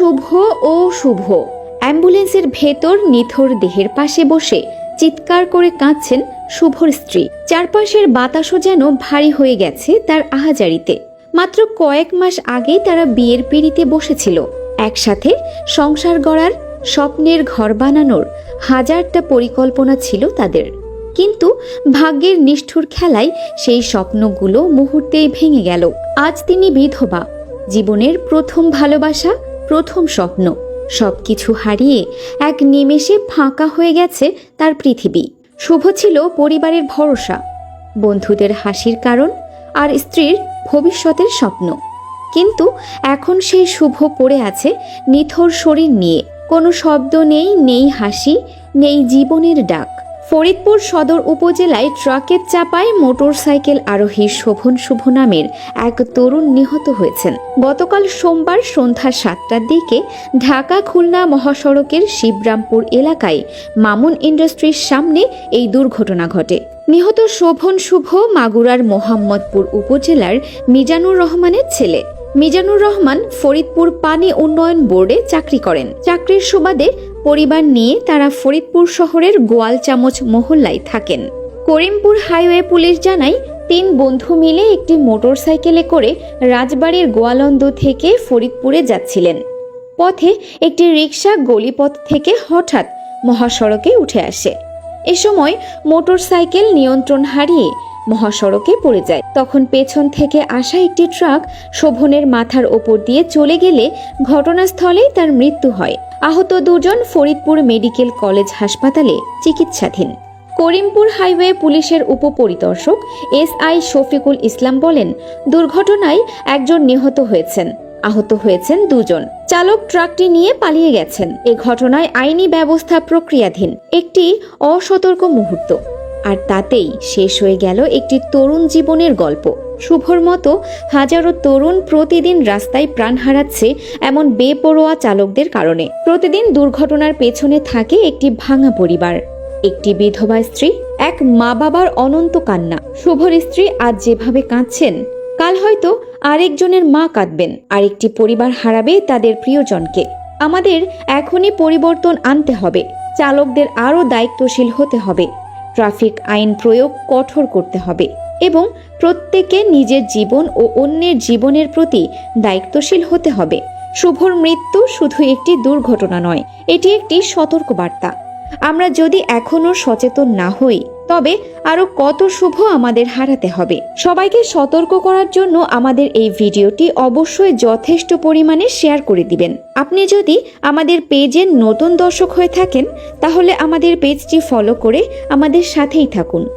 শুভ ও শুভ। অ্যাম্বুলেন্সের ভেতর নিথর দেহের পাশে বসে চিৎকার করে কাঁদছেন শুভর স্ত্রী। চারপাশের বাতাসও যেন ভারী হয়ে গেছে তার আহাজারিতে। মাত্র কয়েক মাস আগে তারা বিয়ের পিড়িতে বসেছিল। একসাথে সংসার গড়ার, স্বপ্নের ঘর বানানোর হাজারটা পরিকল্পনা ছিল তাদের। কিন্তু ভাগ্যের নিষ্ঠুর খেলায় সেই স্বপ্নগুলো মুহূর্তেই ভেঙে গেল। আজ তিনি বিধবা। জীবনের প্রথম ভালোবাসা প্রথম স্বপ্ন। সব কিছু হারিয়ে এক নিমেষে ফাঁকা হয়ে গেছে তার পৃথিবী। শুভ ছিল পরিবারের ভরসা, বন্ধুদের হাসির কারণ আর স্ত্রীর ভবিষ্যতের স্বপ্ন। কিন্তু এখন সেই শুভ পড়ে আছে নিথর শরীর নিয়ে। কোনো শব্দ নেই নেই হাসি, নেই জীবনের ডাক। ফরিদপুর সদর উপজেলায় ট্রাকের চাপায় মোটরসাইকেল আরোহী শোভন শুভ নামের এক তরুণ নিহত হয়েছেন। গতকাল সোমবার সন্ধ্যা সাতটার দিকে ঢাকা খুলনা মহাসড়কের শিবরামপুর এলাকায় মামুন ইন্ডাস্ট্রির সামনে এই দুর্ঘটনা ঘটে। নিহত শোভন শুভ মাগুরার মোহাম্মদপুর উপজেলার মিজানুর রহমানের ছেলে। মিজানুর রহমান ফরিদপুর পানি উন্নয়ন বোর্ডে চাকরি করেন। চাকরির সুবাদে পরিবার নিয়ে তারা ফরিদপুর শহরের গোয়াল চামচ মহল্লায় থাকেন। করিমপুর হাইওয়ে পুলিশ জানায়, তিন বন্ধু মিলে একটি মোটরসাইকেলে করে রাজবাড়ির গোয়ালন্দ থেকে ফরিদপুরে যাচ্ছিলেন। পথে একটি রিক্সা গলিপথ থেকে হঠাৎ মহাসড়কে উঠে আসে। এ সময় মোটরসাইকেল নিয়ন্ত্রণ হারিয়ে মহাসড়কে পড়ে যায়। তখন পেছন থেকে আসা একটি ট্রাক শোভনের মাথার ওপর দিয়ে চলে গেলে ঘটনাস্থলেই তার মৃত্যু হয়। আহত দুজন ফরিদপুর মেডিকেল কলেজ হাসপাতালে চিকিৎসাধীন। করিমপুর হাইওয়ে পুলিশের উপপরিদর্শক এস আই শফিকুল ইসলাম বলেন, দুর্ঘটনায় একজন নিহত হয়েছেন, আহত হয়েছেন দুজন। চালক ট্রাকটি নিয়ে পালিয়ে গেছেন। এ ঘটনায় আইনি ব্যবস্থা প্রক্রিয়াধীন। একটি অসতর্ক মুহূর্ত। আর তাতেই শেষ হয়ে গেল একটি তরুণ জীবনের গল্প। শুভর মতো হাজারো তরুণ প্রতিদিন রাস্তায় প্রাণ হারাচ্ছে এমন বেপরোয়া চালকদের কারণে। প্রতিদিন দুর্ঘটনার পেছনে থাকে একটি ভাঙা পরিবার। একটি বিধবা স্ত্রী, এক মা বাবার অনন্ত কান্না। শুভর স্ত্রী আজ যেভাবে কাঁদছেন, কাল হয়তো আরেকজনের মা কাঁদবেন। আরেকটি পরিবার হারাবে তাদের প্রিয়জনকে। আমাদের এখনই পরিবর্তন আনতে হবে। চালকদের আরও দায়িত্বশীল হতে হবে। ট্রাফিক আইন প্রয়োগ কঠোর করতে হবে এবং প্রত্যেকে নিজের জীবন ও অন্যের জীবনের প্রতি দায়িত্বশীল হতে হবে। শুভর মৃত্যু শুধু একটি দুর্ঘটনা নয়, এটি একটি সতর্কবার্তা। আমরা যদি এখনও সচেতন না হই, তবে আরও কত শুভ আমাদের হারাতে হবে। সবাইকে সতর্ক করার জন্য আমাদের এই ভিডিওটি অবশ্যই যথেষ্ট পরিমাণে শেয়ার করে দিবেন। আপনি যদি আমাদের পেজের নতুন দর্শক হয়ে থাকেন, তাহলে আমাদের পেজটি ফলো করে আমাদের সাথেই থাকুন।